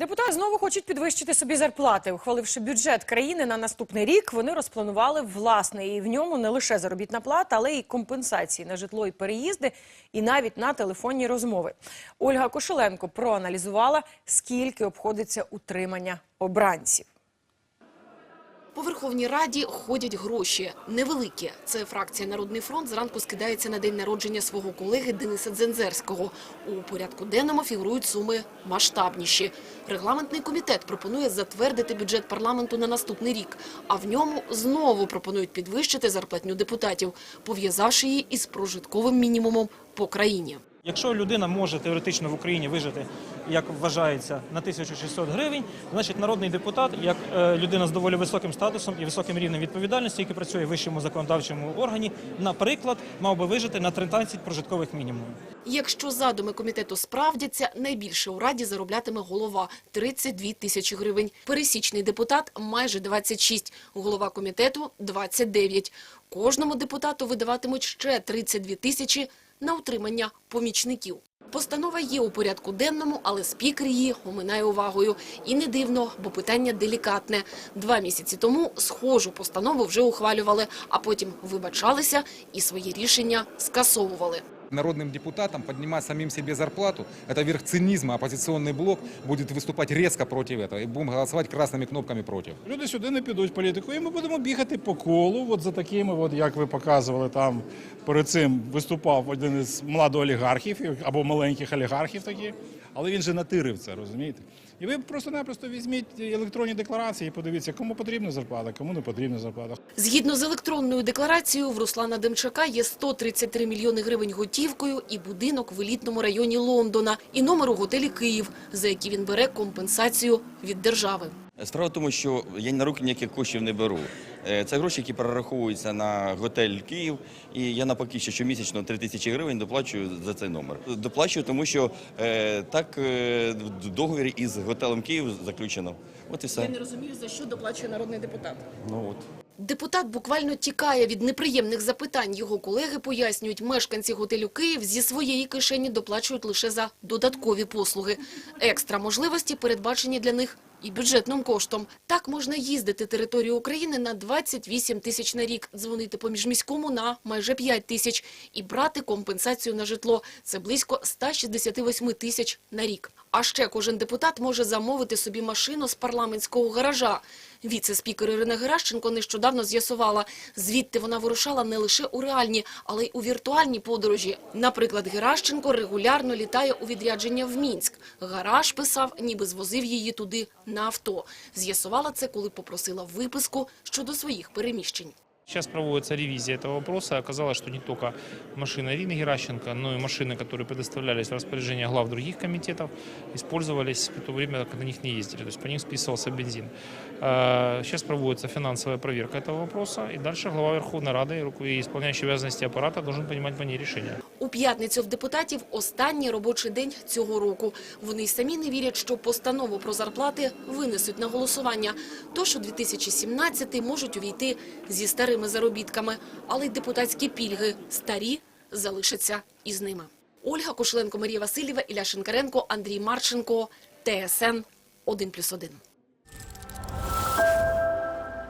Депутати знову хочуть підвищити собі зарплати. Ухваливши бюджет країни на наступний рік, вони розпланували власний. І в ньому не лише заробітна плата, але й компенсації на житло і переїзди, і навіть на телефонні розмови. Ольга Кошеленко проаналізувала, скільки обходиться утримання обранців. По Верховній Раді ходять гроші. Невеликі. Це фракція «Народний фронт» зранку скидається на день народження свого колеги Дениса Дзензерського. У порядку денному фігурують суми масштабніші. Регламентний комітет пропонує затвердити бюджет парламенту на наступний рік. А в ньому знову пропонують підвищити зарплатню депутатів, пов'язавши її із прожитковим мінімумом по країні. Якщо людина може теоретично в Україні вижити, як вважається, на 1600 гривень, значить народний депутат, як е, людина з доволі високим статусом і високим рівнем відповідальності, який працює в вищому законодавчому органі, наприклад, мав би вижити на 13 прожиткових мінімумів. Якщо задуми комітету справдяться, найбільше у Раді зароблятиме голова – 32 тисячі гривень. Пересічний депутат – майже 26, голова комітету – 29. Кожному депутату видаватимуть ще 32 тисячі на утримання помічників. Постанова є у порядку денному, але спікер її оминає увагою. І не дивно, бо питання делікатне. Два місяці тому схожу постанову вже ухвалювали, а потім вибачалися і свої рішення скасовували. Народным депутатам поднимать самим себе зарплату – это верх цинизма. Оппозиционный блок будет выступать резко против этого. И будем голосовать красными кнопками против. Люди сюди не підуть в політику, і ми будемо бігати по колу, от за такими, от як ви показували, там перед цим виступав один із младоолігархів або маленьких олігархів такі, але він же натирив це, розумієте? І ви просто-напросто візьміть електронні декларації і подивіться, кому потрібна зарплата, кому не потрібна зарплата. Згідно з електронною декларацією, в Руслана Демчака є 133 мільйони гривень готівкою і будинок в елітному районі Лондона, і номер у готелі «Київ», за який він бере компенсацію від держави. Справа в тому, що я на руки ніяких коштів не беру. Е, Це гроші, які перераховуються на готель Київ, і я навпаки, що щомісячно 3 тисячі гривень доплачую за цей номер. Доплачую, тому що е, так е, в договорі із готелем Київ заключено. От і все. розумію, за що доплачує народний депутат. Ну от. Депутат буквально тікає від неприємних запитань. Його колеги пояснюють, мешканці готелю «Київ» зі своєї кишені доплачують лише за додаткові послуги. Екстра можливості передбачені для них і бюджетним коштом. Так можна їздити територію України на 28 тисяч на рік, дзвонити по міжміському на майже 5 тисяч і брати компенсацію на житло. Це близько 168 тисяч на рік. А ще кожен депутат може замовити собі машину з парламентського гаража. Віце-спікер Ірина Геращенко нещодавно з'ясувала, звідти вона вирушала не лише у реальні, але й у віртуальні подорожі. Наприклад, Геращенко регулярно літає у відрядження в Мінськ. Гараж писав, ніби звозив її туди на авто. З'ясувала це, коли попросила виписку щодо своїх переміщень. Сейчас проводится ревизия этого вопроса. Оказалось, что не только машины Ирины Геращенко, но и машины, которые предоставлялись в распоряжение глав других комитетов, использовались в то время, когда на них не ездили. То есть по ним списывался бензин. Э, Сейчас проводится финансовая проверка этого вопроса. И дальше глава Верховной Рады и руку- и исполняющий обязанности аппарата должен принимать по ней решение. У п'ятницю в депутатів останній робочий день цього року. Вони й самі не вірять, що постанову про зарплати винесуть на голосування. Тож у 2017 можуть увійти зі старими заробітками, але й депутатські пільги старі залишаться із ними. Ольга Кошленко, Марія Васильєва, Ілля Шинкаренко, Андрій Марченко, ТСН 1+,1.